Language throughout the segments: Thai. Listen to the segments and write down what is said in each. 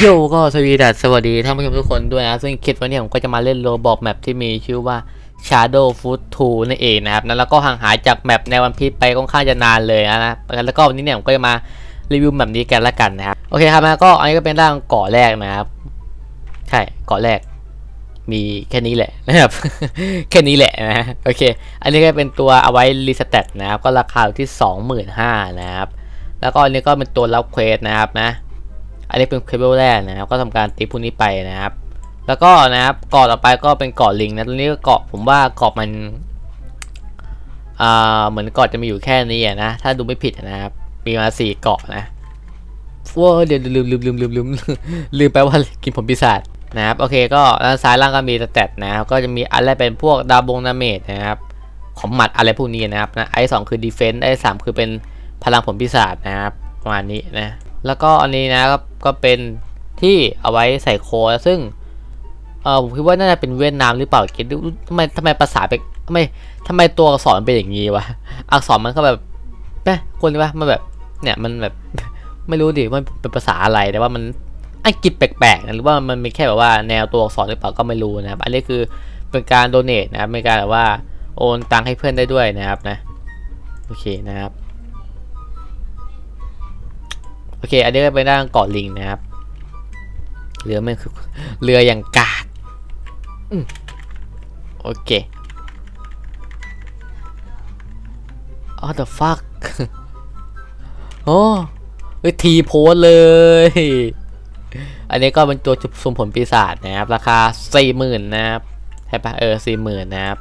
โยก็สวีดัสสวัสดีท่านผู้ชมทุกคนด้วยนะซึ่งคลิปวันนี้ผมก็จะมาเล่นโรบอกแมปที่มีชื่อว่า Shadow Food 2นั่นเองนะครับแล้วก็ห่างหายจากแมปในวันพีไปค่อนข้างจะนานเลยนะแล้วก็วันนี้เนี่ยผมก็จะมารีวิวแบบนี้กันละกันนะครับโอเคครับนะก็อันนี้ก็เป็นร่างเกาะแรกนะครับใช่เกาะแรก มีแค่นี้แหละนะครับแค่นี้แหละนะโอเค อันนี้ก็เป็นตัวเอาไว้รีสเตตนะครับก็ราคาอยู่ที่ 25,000นะครับแล้วก็อันนี้ก็เป็นตัวรับเควสนะครับนะ อันนี้เป็นเคเบิลแรกนะครับ ก็ทำการตีพวกนี้ไปนะครับ แล้วก็นะครับเกาะต่อไปก็เป็นเกาะลิงนะตรงนี้ก็เกาะผมว่าเกาะมันอ่าเหมือนเกาะจะมีอยู่แค่นี้นะ ถ้าดูไม่ผิดนะครับ มีมาสี่เกาะนะว้าเดี๋ยวลืมลืมลืมลืมลืมลืมไปว่ากินผลปีศาจนะครับ โอเคก็ด้านซ้ายล่างก็มีสเตตนะครับ ก็จะมีอะไรเป็นพวกดาบงนาเมจนะครับของหมัดอะไรพวกนี้นะครับนะไอ้สองคือดีเฟนต์ไอ้สามคือเป็นพลังผลปีศาจนะครับประมาณนี้นะ แล้วก็อันนี้นะครับก็เป็นที่เอาไว้ใส่โค้ดซึ่งเออผมคิดว่าน่าจะเป็นเวียดนามหรือเปล่าคิดดูทำไมทำไมภาษาเป็นทำไมทำไมตัวอักษรมันเป็นอย่างนี้วะอักษรมันก็แบบแม่คนว่ามันแบบเนี่ยมันแบบไม่รู้ดิมันเป็นภาษาอะไรแต่ว่ามันอังกฤษแปลกๆนะหรือว่ามันมีแค่แบบว่าแนวตัวอักษรหรือเปล่าก็ไม่รู้นะครับอันนี้คือเป็นการโดเนทนะครับเป็นการแบบว่าโอนตังค์ให้เพื่อนได้ด้วยนะครับนะโอเคนะครับ อเค อันนี้ก็เป็นด้านเกาะลิงนะครับ เรือมันคือเรืออย่างกากอืมโอเค oh the fuck โอ้เฮ้ยทีโพสเลย อันนี้ก็เป็นตัวจุดสมผลปีศาจนะครับ ราคาสี่หมื่นนะครับใช่ปะเออสี่หมื่นนะครับ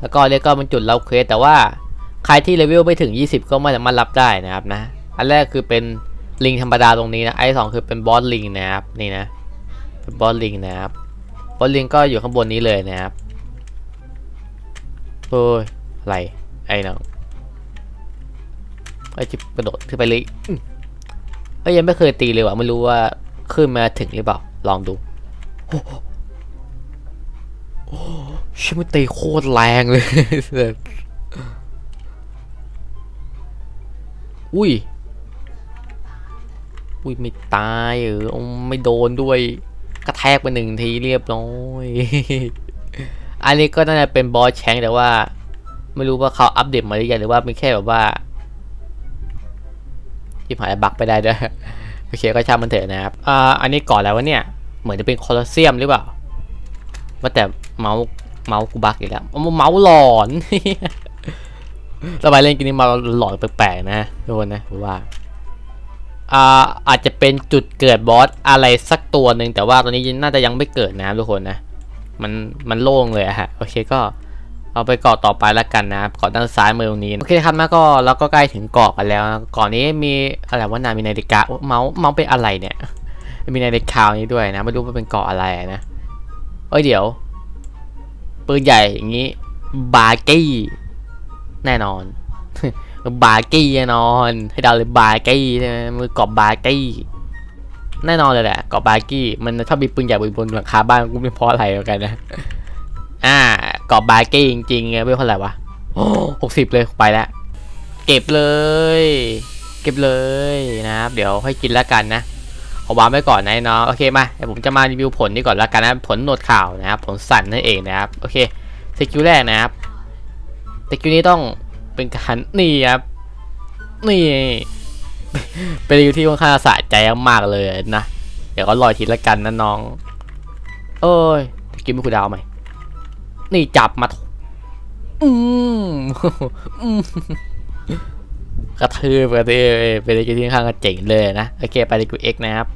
แล้วก็เรียกก็เป็นจุดรับเควสแต่ว่าใครที่เลเวลไม่ถึง 20 ก็ไม่สามารถรับได้นะครับนะ อันแรกคือเป็น ลิงธรรมดาตรงนี้นะไอ้สองคือเป็นบอสลิงนะครับนี่นะเป็นบอสลิงนะครับบอสลิงก็อยู่ข้างบนนี้เลยนะครับโอ้ยอะไรไอ้น้องไอ้จิบกระโดดขึ้นไปเลยเอ้ยยังไม่เคยตีเลยว่ะไม่รู้ว่าขึ้นมาถึงหรือเปล่าลองดูโอ้โหชิมันตีโคตรแรงเลยอุ้ย อุ้ยไม่ตายเออเอไม่โดนด้วยกระแทกไปหนึ่งทีเรียบร้อยอันนี้ก็น่าจะเป็นบอสแชงแต่ว่า ไม่รู้ว่าเขาอัปเดตมาหรือยังหรือว่าเป็นแค่แบบว่าที่หายบักไปได้ด้วยโอเคก็ช่างมันเถอะนะครับอ่าอันนี้ก่อนแล้ววะเนี่ย เหมือนจะเป็นโคลอสเซียมหรือเปล่าว่าแต่เมาส์เมาส์กูบักอีกแล้วเอาเมาส์หลอนสบายเล่นกินนี้มาหลอนแปลกๆนะทุกคนนะว่า อ่าอาจจะเป็นจุดเกิดบอสอะไรสักตัวหนึ่งแต่ว่าตอนนี้น่าจะยังไม่เกิดนะทุกคนนะมันมันโล่งเลยอะฮะโอเคก็เอาไปเกาะต่อไปแล้วกันนะเกาะด้านซ้ายมือตรงนี้โอเคครับนะก็เราก็ใกล้ถึงเกาะกันแล้วเกาะนี้มีอะไรว่านามีนาฬิกาเมาส์เมาส์เป็นอะไรเนี่ย มีนาฬิกานี้ด้วยนะไม่รู้ว่าเป็นเกาะอะไรนะเอ้ยเดี๋ยวปืนใหญ่อย่างนี้บาร์กี้แน่นอน บาร์กี้แน่นอนให้เดาเลยบาร์กี้มือเกาะบาร์กี้แน่นอนเลยแหละเกาะบาร์กี้มันถ้ามีปืนใหญ่บนหลังคาบ้านกูไม่พราะอะไรเหมือนกันนะอ่าเกาะบาร์กี้จริงๆไงไม่เท่าไหร่วะโอ้หกสิบเลยไปแล้วเก็บเลย เก็บเลยนะครับเดี๋ยวให้กินแล้วกันนะเอาวางไว้ก่อนนะไอ้น้องโอเคมาเดี๋ยวผมจะมารีวิวผลนี้ก่อนแล้วกันนะผลหนวดข่าวนะครับผลสั่นนั่นเองนะครับโอเคสกิลแรกนะครับสกิลนี้ต้อง เป็นการนี่ครับนี่เป็นสกิลที่ค่อนข้างสะใจมากๆเลยนะ เดี๋ยวก็รอทีละกันนะน้อง เอ้ยกิลไม่คูดาวน์ใหม่นี่จับมาอืมกระทืบกระทืบเป็นอะไรที่ค่อนข้างเจ๋งเลยนะโอเคไปในกูเอ็กนะครับ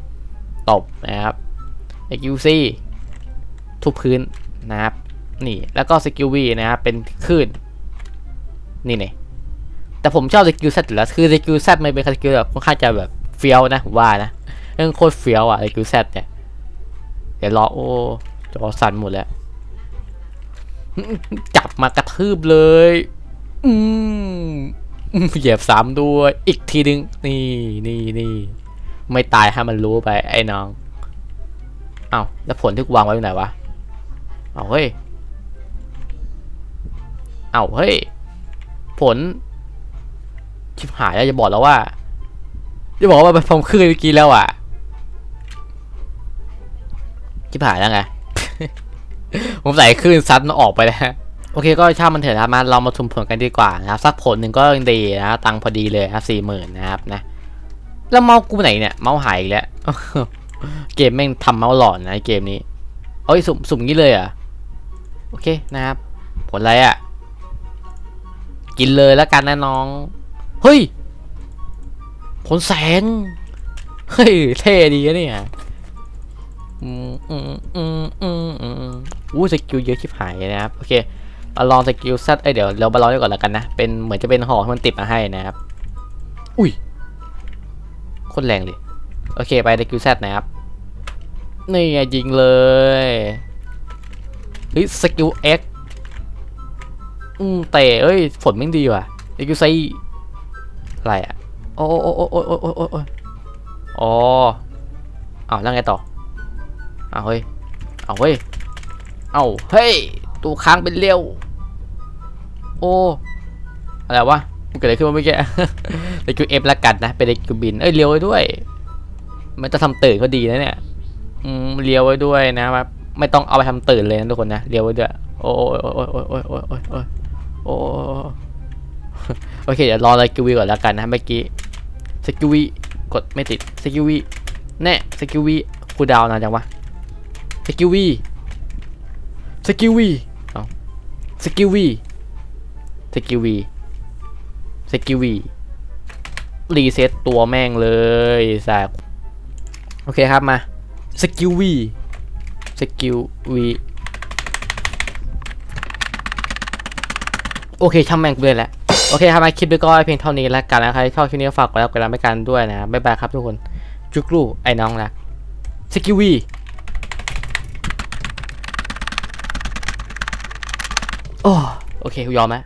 ตบนะครับสกิลซีทุบพื้นนะครับนี่แล้วก็สกิลวีนะครับเป็นคลื่น นี่เนี่ยแต่ผมชอบสกิลแซดอยู่แล้วคือสกิลแซดมันเป็นสกิลแบบค่อนข้างจะแบบเฟี้ยวนะผมว่านะเรื่องโคตรเฟี้ยวอะสกิลแซดเนี่ยเดี๋ยวรอโอ้จอสั่นหมดแล้ว จับมากระทืบเลย อืมเหยียบซ้ำด้วย อีกทีนึง นี่นี่นี่ไม่ตายให้มันรู้ไปไอ้น้อง เอ้าแล้วผลที่กวางไว้อยู่ไหนวะ เอ้าเฮ้ย เอ้าเฮ้ย ผล ชิบหายแล้วจะบอกแล้วว่าจะบอกว่ามันพอมขึ้นเมื่อกี้แล้วอะชิบหายแล้วไง ผมใส่คลื่นซัดมันออกไปแล้วโอเคก็ช่างมันเถอะนะครับมาเรามาทุมผลกันดีกว่านะครับสักผลหนึ่งก็ยังดีนะครับตังพอดีเลยครับสี่หมื่นนะครับนะ แล้วเมาส์กูไหนเนี่ยเมาส์หายอีกแล้วเกมแม่งทำเมาส์หลอนนะเกมนี้ เอ้ยสุ่มสุ่มงี้เลยอะ โอเคนะครับ ผลอะไรอะ กินเลยแล้วกันนะน้อง เฮ้ย ผลแสง เฮ้ย เท่ดีนะเนี่ยอืมอืมอืมอืมอืมอู้สกิลเยอะชิบหายเลยนะครับ โอเคมาลองสกิลซัดเอ้ยเดี๋ยวเรามาลองดีก่อนแล้วกันนะ เป็นเหมือนจะเป็นห่อที่มันติดมาให้นะครับ อุ้ยโคตรแรงเลย โอเคไปสกิลแซดนะครับ นี่ไงยิงเลยเฮ้ยสกิลเอ็ก อืมเตะเอ้ยฝนไม่งดีว่ะสกิลไซอะไรอะโอ้โอ้โอ้โอ้โอ้โอ้โอ้โอ้อ๋ออ้าวแล้วไงต่ออ้าวเฮ้ยอ้าวเฮ้ยเอ้าเฮ้ยตัวค้างเป็นเลี้ยวโอ้อะไรวะมันเกิดอะไรขึ้นวะเมื่อกี้เด็กคิวเอฟละกันนะเป็นเด็กคิวบินเอ้ยเลี้ยวไว้ด้วย มันจะทำตื่นก็ดีนะเนี่ยอืมเลี้ยวไว้ด้วยนะครับไม่ต้องเอาไปทำตื่นเลยนะทุกคนนะเลี้ยวไว้ด้วยโอ้ยโอ้ยโอ้ยโอ้ยโอ้ยโอ้ย โอ้โอ้ยโอเค เดี๋ยวรอสกิวีก่อนแล้วกันนะเมื่อกี้สกิวีกดไม่ติดสกิวีแน่สกิวีคูดาวนานจังวะสกิวีสกิวีเอาสกิวีสกิวีสกิวีรีเซ็ตตัวแม่งเลยสากโอเคครับมาสกิวีสกิวี โอเคช่างแม่งเลยแหละ โอเคครับมาคลิปนี้ก็เพียงเท่านี้แล้วกันนะใครชอบคลิปนี้ฝากกดไลค์กดติดตามไปกันด้วยนะ บ๊ายบายครับทุกคน จุกลูไอ้น้องนะสกิวีโอ้โอเคยอมไหม